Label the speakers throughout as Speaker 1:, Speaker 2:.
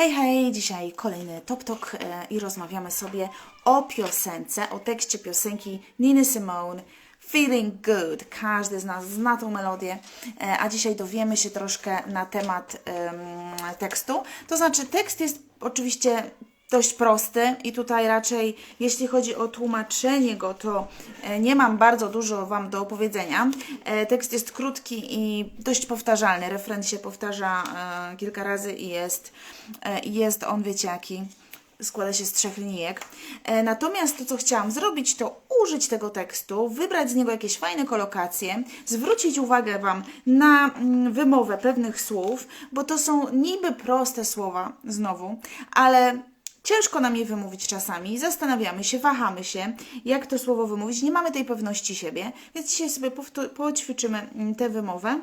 Speaker 1: Hej, hej, dzisiaj kolejny Top Talk e, i rozmawiamy sobie o piosence, o tekście piosenki Nina Simone Feeling Good. Każdy z nas zna tą melodię, e, a dzisiaj dowiemy się troszkę na temat em, tekstu. To znaczy, tekst jest oczywiście dość prosty i tutaj raczej, jeśli chodzi o tłumaczenie go, to e, nie mam bardzo dużo Wam do opowiedzenia. E, Tekst jest krótki i dość powtarzalny. Refren się powtarza e, kilka razy i jest, jest on, wiecie jaki, składa się z trzech linijek. Natomiast to, co chciałam zrobić, to użyć tego tekstu, wybrać z niego jakieś fajne kolokacje, zwrócić uwagę Wam na mm, wymowę pewnych słów, bo to są niby proste słowa, znowu, ale Ciężko nam je wymówić czasami, zastanawiamy się, wahamy się, jak to słowo wymówić, nie mamy tej pewności siebie, więc dzisiaj sobie poćwiczymy mm, tę wymowę.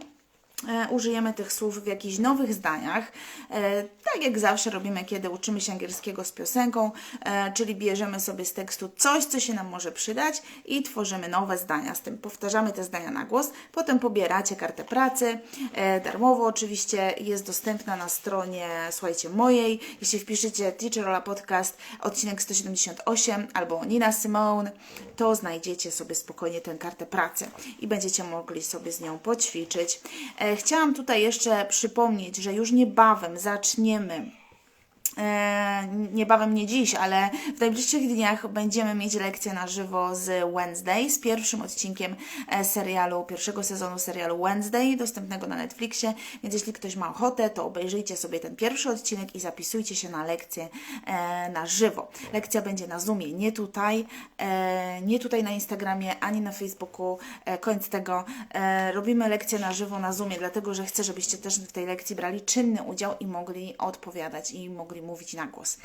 Speaker 1: E, użyjemy tych słów w jakichś nowych zdaniach, e, tak jak zawsze robimy, kiedy uczymy się angielskiego z piosenką, e, czyli bierzemy sobie z tekstu coś, co się nam może przydać i tworzymy nowe zdania z tym. Powtarzamy te zdania na głos, potem pobieracie kartę pracy, darmowo oczywiście, jest dostępna na stronie, słuchajcie, mojej. Jeśli wpiszecie Teacher Ola Podcast, odcinek 178 albo Nina Simone, to znajdziecie sobie spokojnie tę kartę pracy i będziecie mogli sobie z nią poćwiczyć. E, Chciałam tutaj jeszcze przypomnieć, że już niebawem zaczniemy niebawem nie dziś, ale w najbliższych dniach będziemy mieć lekcję na żywo z Wednesday, z pierwszym odcinkiem e, serialu, pierwszego sezonu serialu Wednesday, dostępnego na Netflixie, więc jeśli ktoś ma ochotę, to obejrzyjcie sobie ten pierwszy odcinek i zapisujcie się na lekcję e, na żywo. Lekcja będzie na Zoomie, nie tutaj, e, nie tutaj na Instagramie, ani na Facebooku. E, koniec tego, e, robimy lekcję na żywo na Zoomie, dlatego że chcę, żebyście też w tej lekcji brali czynny udział i mogli odpowiadać i mogli mówić na głos.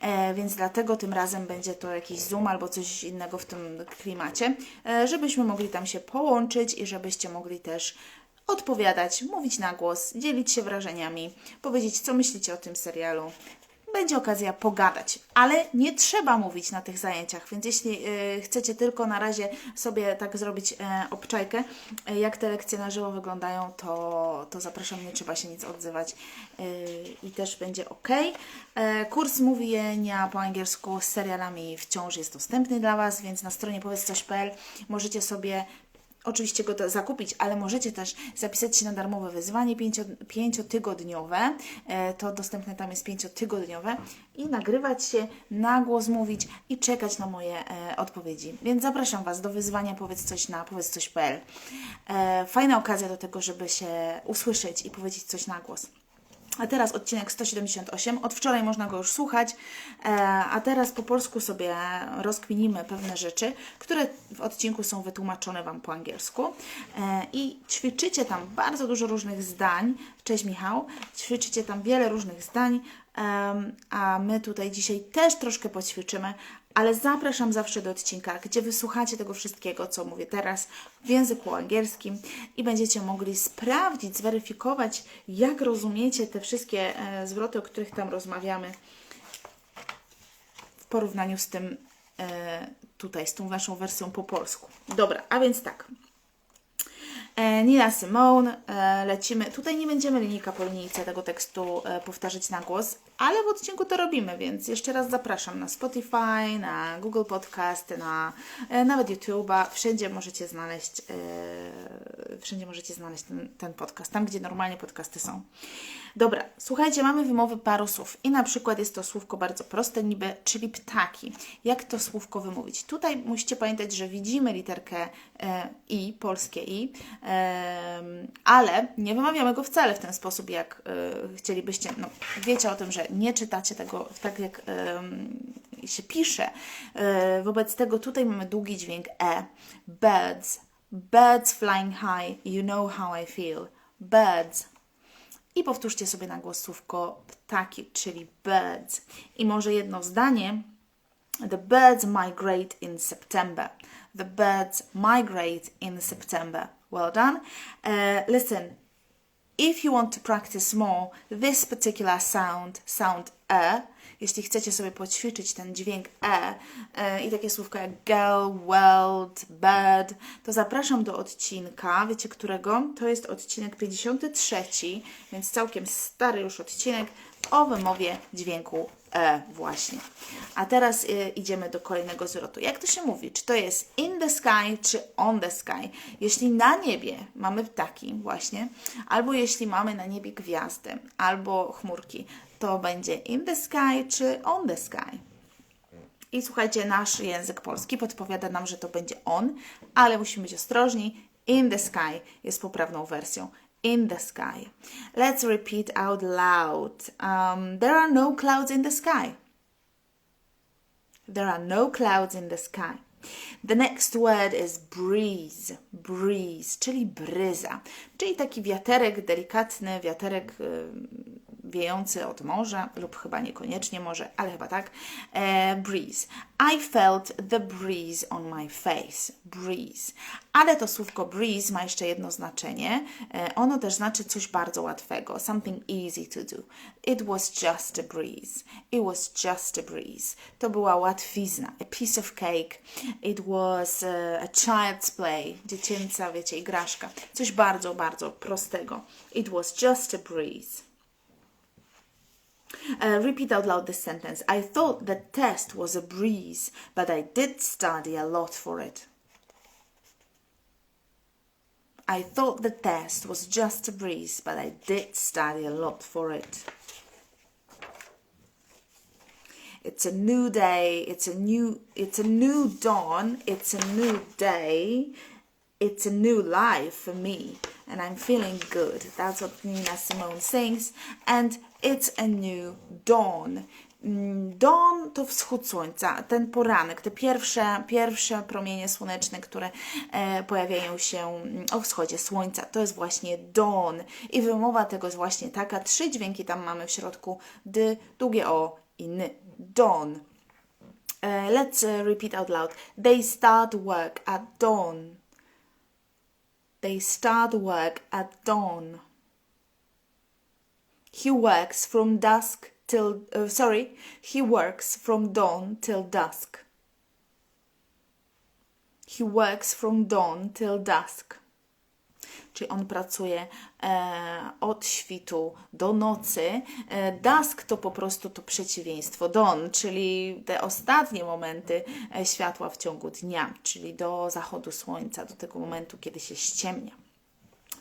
Speaker 1: E, więc dlatego tym razem będzie to jakiś Zoom albo coś innego w tym klimacie, e, żebyśmy mogli tam się połączyć i żebyście mogli też odpowiadać, mówić na głos, dzielić się wrażeniami, powiedzieć, co myślicie o tym serialu. Będzie okazja pogadać, ale nie trzeba mówić na tych zajęciach, więc jeśli y, chcecie tylko na razie sobie tak zrobić e, obczajkę, e, jak te lekcje na żywo wyglądają, to, to zapraszam, nie trzeba się nic odzywać i też będzie ok. E, kurs mówienia po angielsku z serialami wciąż jest dostępny dla Was, więc na stronie powiedz-coś.pl możecie sobie oczywiście go zakupić, ale możecie też zapisać się na darmowe wyzwanie pięcio, pięciotygodniowe. E, To dostępne tam jest pięciotygodniowe i nagrywać się, na głos mówić i czekać na moje e, odpowiedzi. Więc zapraszam Was do wyzwania powiedz coś na powiedz-coś.pl. E, Fajna okazja do tego, żeby się usłyszeć i powiedzieć coś na głos. A teraz odcinek 178. Od wczoraj można go już słuchać, e, a teraz po polsku sobie rozkminimy pewne rzeczy, które w odcinku są wytłumaczone Wam po angielsku. E, I ćwiczycie tam bardzo dużo różnych zdań. Cześć Michał. Ćwiczycie tam wiele różnych zdań, em, a my tutaj dzisiaj też troszkę poćwiczymy, ale zapraszam zawsze do odcinka, gdzie wysłuchacie tego wszystkiego, co mówię teraz w języku angielskim i będziecie mogli sprawdzić, zweryfikować, jak rozumiecie te wszystkie e, zwroty, o których tam rozmawiamy w porównaniu z tym e, tutaj, z tą waszą wersją po polsku. Dobra, a więc tak. E, Nina Simone, e, lecimy. Tutaj nie będziemy linijka po linijce tego tekstu e, powtarzać na głos, ale w odcinku to robimy, więc jeszcze raz zapraszam na Spotify, na Google Podcast, na nawet YouTube'a. Wszędzie możecie znaleźć, wszędzie możecie znaleźć ten, ten podcast, tam gdzie normalnie podcasty są. Dobra, słuchajcie, mamy wymowy paru słów i na przykład jest to słówko bardzo proste, niby, czyli ptaki. Jak to słówko wymówić? Tutaj musicie pamiętać, że widzimy literkę e, i, polskie i, em, ale nie wymawiamy go wcale w ten sposób, jak e, chcielibyście. No, wiecie o tym, że nie czytacie tego tak, jak em, się pisze. E, wobec tego tutaj mamy długi dźwięk e. Birds. Birds flying high. You know how I feel. Birds. I powtórzcie sobie na głos słówko ptaki, czyli birds. I może jedno zdanie. The birds migrate in September. The birds migrate in September. Well done. Uh, listen, if you want to practice more this particular sound, sound e, jeśli chcecie sobie poćwiczyć ten dźwięk e, e i takie słówka jak girl, world, bird, to zapraszam do odcinka, wiecie którego? To jest odcinek 53, więc całkiem stary już odcinek. o wymowie dźwięku E właśnie. A teraz y, idziemy do kolejnego zwrotu. Jak to się mówi? Czy to jest in the sky, czy on the sky? Jeśli na niebie mamy ptaki właśnie, albo jeśli mamy na niebie gwiazdy, albo chmurki, to będzie in the sky, czy on the sky? I słuchajcie, nasz język polski podpowiada nam, że to będzie on, ale musimy być ostrożni. In the sky jest poprawną wersją. In the sky. Let's repeat out loud. Um, there are no clouds in the sky. There are no clouds in the sky. The next word is breeze. Breeze, czyli bryza. Czyli taki wiaterek delikatny, wiaterek wiejący od morza, lub chyba niekoniecznie może, ale chyba tak. E, breeze. I felt the breeze on my face. Breeze. Ale to słówko breeze ma jeszcze jedno znaczenie. E, ono też znaczy coś bardzo łatwego. Something easy to do. It was just a breeze. It was just a breeze. To była łatwizna. A piece of cake. It was a, a child's play. Dziecięca, wiecie, igraszka. Coś bardzo, bardzo prostego. It was just a breeze. Uh, repeat out loud this sentence. I thought the test was a breeze, but I did study a lot for it. I thought the test was just a breeze, but I did study a lot for it. It's a new day, it's a new it's a new dawn, it's a new day, it's a new life for me and I'm feeling good. That's what Nina Simone sings and it's a new dawn. Mm, dawn to wschód słońca, ten poranek, te pierwsze, pierwsze promienie słoneczne, które e, pojawiają się mm, o wschodzie słońca. To jest właśnie dawn. I wymowa tego jest właśnie taka. Trzy dźwięki tam mamy w środku. D, długie O i N. Dawn. Uh, let's uh, repeat out loud. They start work at dawn. They start work at dawn. He works from dusk till uh, sorry, he works from dawn till dusk. He works from dawn till dusk. Czyli on pracuje e, od świtu do nocy. E, dusk to po prostu to przeciwieństwo dawn, czyli te ostatnie momenty e, światła w ciągu dnia, czyli do zachodu słońca, do tego momentu, kiedy się ściemnia.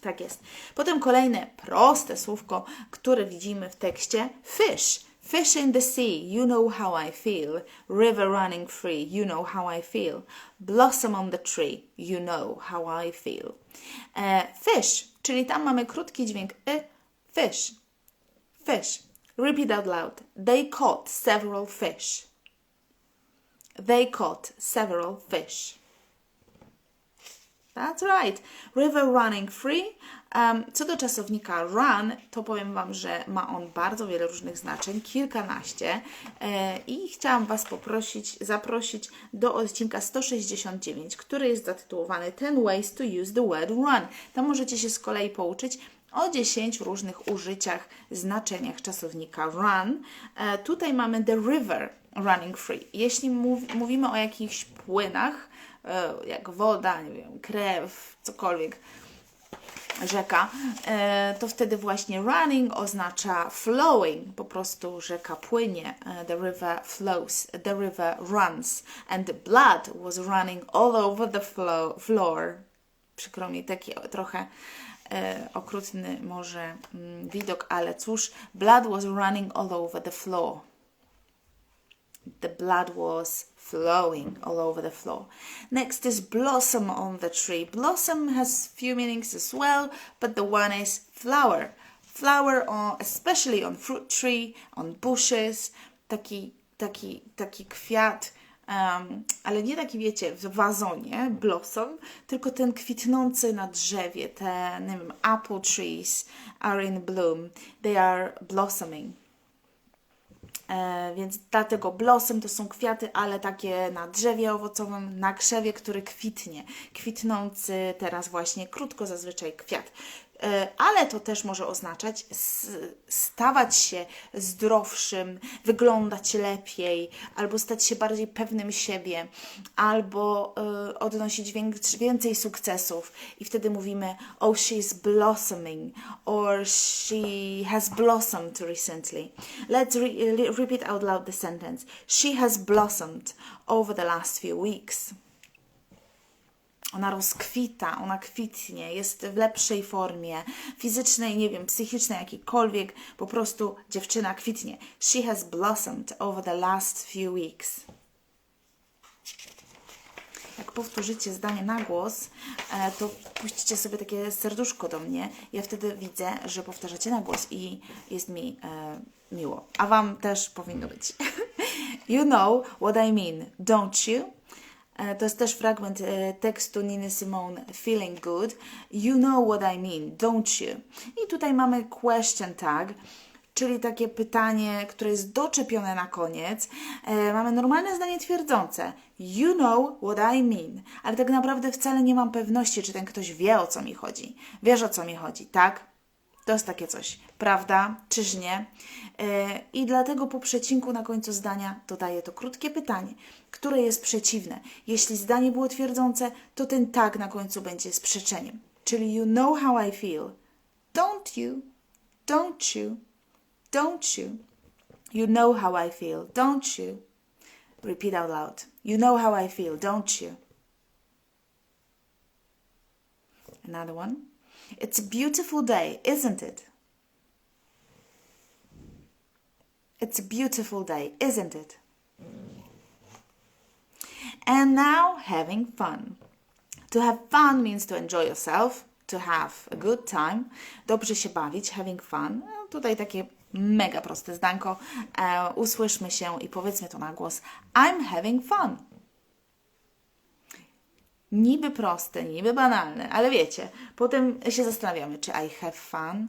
Speaker 1: Tak jest. Potem kolejne proste słówko, które widzimy w tekście fish. Fish in the sea, you know how I feel. River running free, you know how I feel. Blossom on the tree, you know how I feel. E, fish, czyli tam mamy krótki dźwięk y, fish. Fish. Repeat out loud. They caught several fish. They caught several fish. That's right. River running free. Co do czasownika run, to powiem Wam, że ma on bardzo wiele różnych znaczeń, kilkanaście e, i chciałam Was poprosić, zaprosić do odcinka 169, który jest zatytułowany 10 ways to use the word run. Tam możecie się z kolei pouczyć o 10 różnych użyciach, znaczeniach czasownika run. E, tutaj mamy the river running free. Jeśli mów, mówimy o jakichś płynach, e, jak woda, nie wiem, krew, cokolwiek, rzeka, e, to wtedy właśnie running oznacza flowing, po prostu rzeka płynie, e, the river flows, the river runs, and blood was running all over the floor. Przykro mi, taki trochę e, okrutny może mm, widok, ale cóż, blood was running all over the floor. The blood was flowing all over the floor. Next is blossom on the tree. Blossom has few meanings as well, but the one is flower. Flower, on, especially on fruit tree, on bushes, taki, taki, taki kwiat, um, ale nie taki, wiecie, w wazonie, blossom, tylko ten kwitnący na drzewie, te, nie wiem, apple trees are in bloom. They are blossoming. E, więc dlatego blossom to są kwiaty, ale takie na drzewie owocowym, na krzewie, który kwitnie. Kwitnący teraz właśnie krótko zazwyczaj kwiat. E, ale to też może oznaczać stawać się zdrowszym, wyglądać lepiej, albo stać się bardziej pewnym siebie, albo e, odnosić więcej sukcesów. I wtedy mówimy, oh, she's blossoming, or she has blossomed recently. Let's re repeat out loud the sentence. She has blossomed over the last few weeks. Ona rozkwita, ona kwitnie, jest w lepszej formie fizycznej, nie wiem, psychicznej, jakiejkolwiek, po prostu dziewczyna kwitnie. She has blossomed over the last few weeks. Jak powtórzycie zdanie na głos, e, to puśćcie sobie takie serduszko do mnie. Ja wtedy widzę, że powtarzacie na głos i jest mi e, miło. A Wam też powinno być. you know what I mean, don't you? E, to jest też fragment e, tekstu Niny Simone Feeling Good. You know what I mean, don't you? I tutaj mamy question tag, czyli takie pytanie, które jest doczepione na koniec. E, mamy normalne zdanie twierdzące. You know what I mean. Ale tak naprawdę wcale nie mam pewności, czy ten ktoś wie, o co mi chodzi. Wiesz, o co mi chodzi, tak? To jest takie coś, prawda? Czyż nie? E, I dlatego po przecinku na końcu zdania dodaję to krótkie pytanie, które jest przeciwne. Jeśli zdanie było twierdzące, to ten tak na końcu będzie sprzeczeniem. Czyli you know how I feel. Don't you? Don't you? Don't you? You know how I feel, don't you? Repeat out loud. You know how I feel, don't you? Another one. It's a beautiful day, isn't it? It's a beautiful day, isn't it? And now, having fun. To have fun means to enjoy yourself, to have a good time, dobrze się bawić, having fun. No, tutaj takie mega proste zdanko. E, usłyszmy się i powiedzmy to na głos. I'm having fun niby proste, niby banalne, ale wiecie, potem się zastanawiamy, czy I have fun,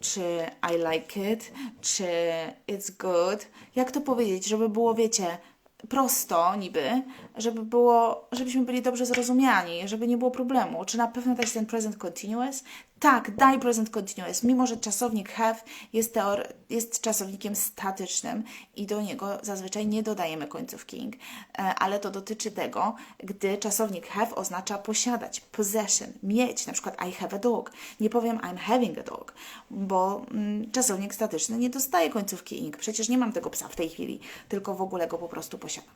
Speaker 1: czy I like it, czy it's good. Jak to powiedzieć, żeby było, wiecie, prosto niby, żeby było, żebyśmy byli dobrze zrozumiani, żeby nie było problemu. Czy na pewno jest ten present continuous? Tak, daj present continuous, mimo że czasownik have jest, jest czasownikiem statycznym i do niego zazwyczaj nie dodajemy końcówki ing, e, ale to dotyczy tego, gdy czasownik have oznacza posiadać, possession, mieć, na przykład I have a dog. Nie powiem I'm having a dog, bo mm, czasownik statyczny nie dostaje końcówki ing. Przecież nie mam tego psa w tej chwili, tylko w ogóle go po prostu posiadam.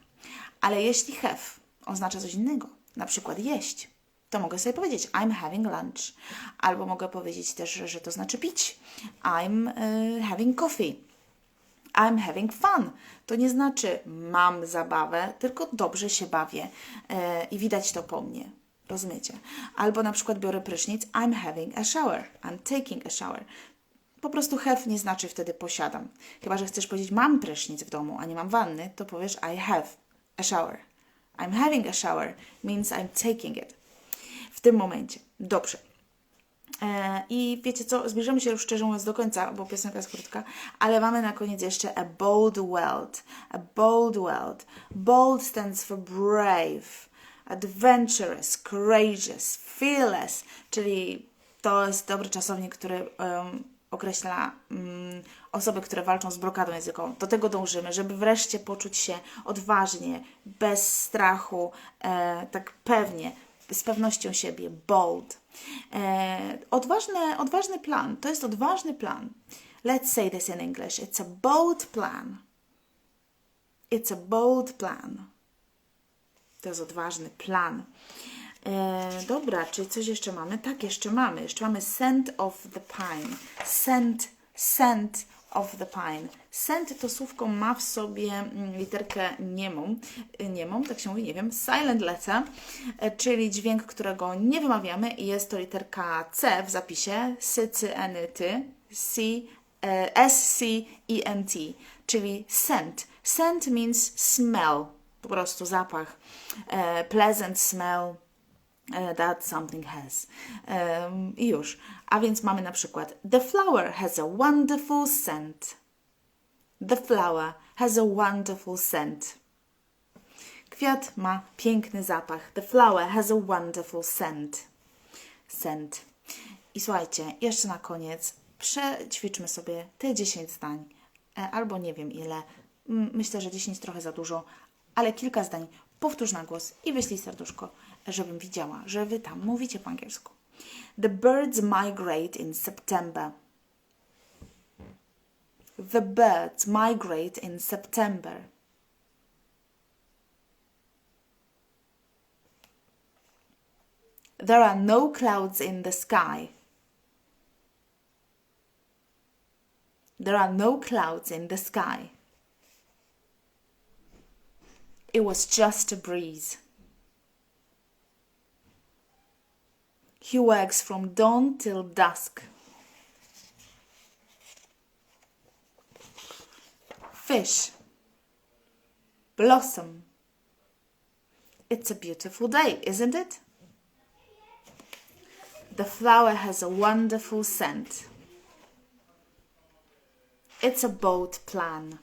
Speaker 1: Ale jeśli have oznacza coś innego, na przykład jeść, to mogę sobie powiedzieć I'm having lunch. Albo mogę powiedzieć też, że to znaczy pić. I'm y, having coffee. I'm having fun. To nie znaczy mam zabawę, tylko dobrze się bawię y, i widać to po mnie. Rozumiecie? Albo na przykład biorę prysznic I'm having a shower. I'm taking a shower. Po prostu have nie znaczy wtedy posiadam. Chyba, że chcesz powiedzieć mam prysznic w domu, a nie mam wanny, to powiesz I have a shower. I'm having a shower means I'm taking it tym momencie. Dobrze. E, I wiecie co, zbliżamy się już szczerze mówiąc do końca, bo piosenka jest krótka, ale mamy na koniec jeszcze a bold world. A bold world. Bold stands for brave, adventurous, courageous, fearless, czyli to jest dobry czasownik, który um, określa um, osoby, które walczą z blokadą językową. Do tego dążymy, żeby wreszcie poczuć się odważnie, bez strachu, e, tak pewnie, z pewnością siebie, bold. E, odważny, odważny plan, to jest odważny plan. Let's say this in English. It's a bold plan. It's a bold plan. To jest odważny plan. E, dobra, czy coś jeszcze mamy? Tak, jeszcze mamy. Jeszcze mamy scent of the pine. Scent, scent of the pine. Scent to słówko ma w sobie mm, literkę niemą, y, niemą, tak się mówi, nie wiem, silent letter, e, czyli dźwięk, którego nie wymawiamy i jest to literka C w zapisie, sy, cy, eny, ty, C, S, C, E, czyli scent. Scent means smell, po prostu zapach. E, pleasant smell, that something has. I już. A więc mamy na przykład The flower has a wonderful scent. The flower has a wonderful scent. Kwiat ma piękny zapach. The flower has a wonderful scent. Scent. I słuchajcie, jeszcze na koniec przećwiczmy sobie te 10 zdań, e, albo nie wiem ile. Myślę, że 10 trochę za dużo, ale kilka zdań powtórz na głos i wyślij serduszko, żebym widziała, że Wy tam mówicie po angielsku. The birds migrate in September. The birds migrate in September. There are no clouds in the sky. There are no clouds in the sky. It was just a breeze. He works from dawn till dusk. Fish. Blossom. It's a beautiful day, isn't it? The flower has a wonderful scent. It's a bold plan.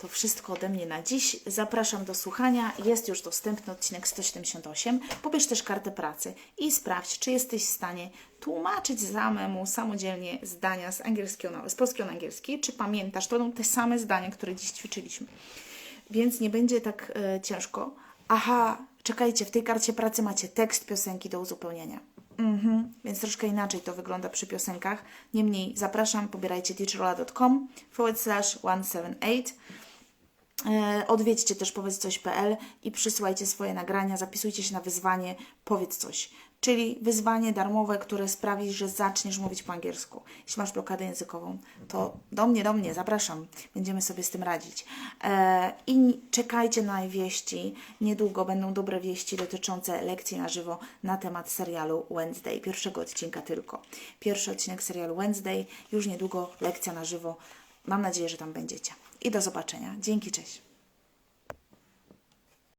Speaker 1: To wszystko ode mnie na dziś. Zapraszam do słuchania. Jest już dostępny odcinek 178. Pobierz też kartę pracy i sprawdź, czy jesteś w stanie tłumaczyć samemu samodzielnie zdania z, angielskiego na, z polskiego na angielski. Czy pamiętasz? To będą te same zdania, które dziś ćwiczyliśmy. Więc nie będzie tak e, ciężko. Aha, czekajcie, w tej karcie pracy macie tekst piosenki do uzupełnienia. Mhm, więc troszkę inaczej to wygląda przy piosenkach. Niemniej zapraszam, pobierajcie teacherola.com forward slash 178. E, Odwiedźcie też powiedz coś.pl i przysyłajcie swoje nagrania, zapisujcie się na wyzwanie powiedz coś. Czyli wyzwanie darmowe, które sprawi, że zaczniesz mówić po angielsku. Jeśli masz blokadę językową, to do mnie, do mnie, zapraszam. Będziemy sobie z tym radzić. E, I czekajcie na wieści. Niedługo będą dobre wieści dotyczące lekcji na żywo na temat serialu Wednesday. Pierwszego odcinka tylko. Pierwszy odcinek serialu Wednesday. Już niedługo lekcja na żywo. Mam nadzieję, że tam będziecie. I do zobaczenia. Dzięki, cześć.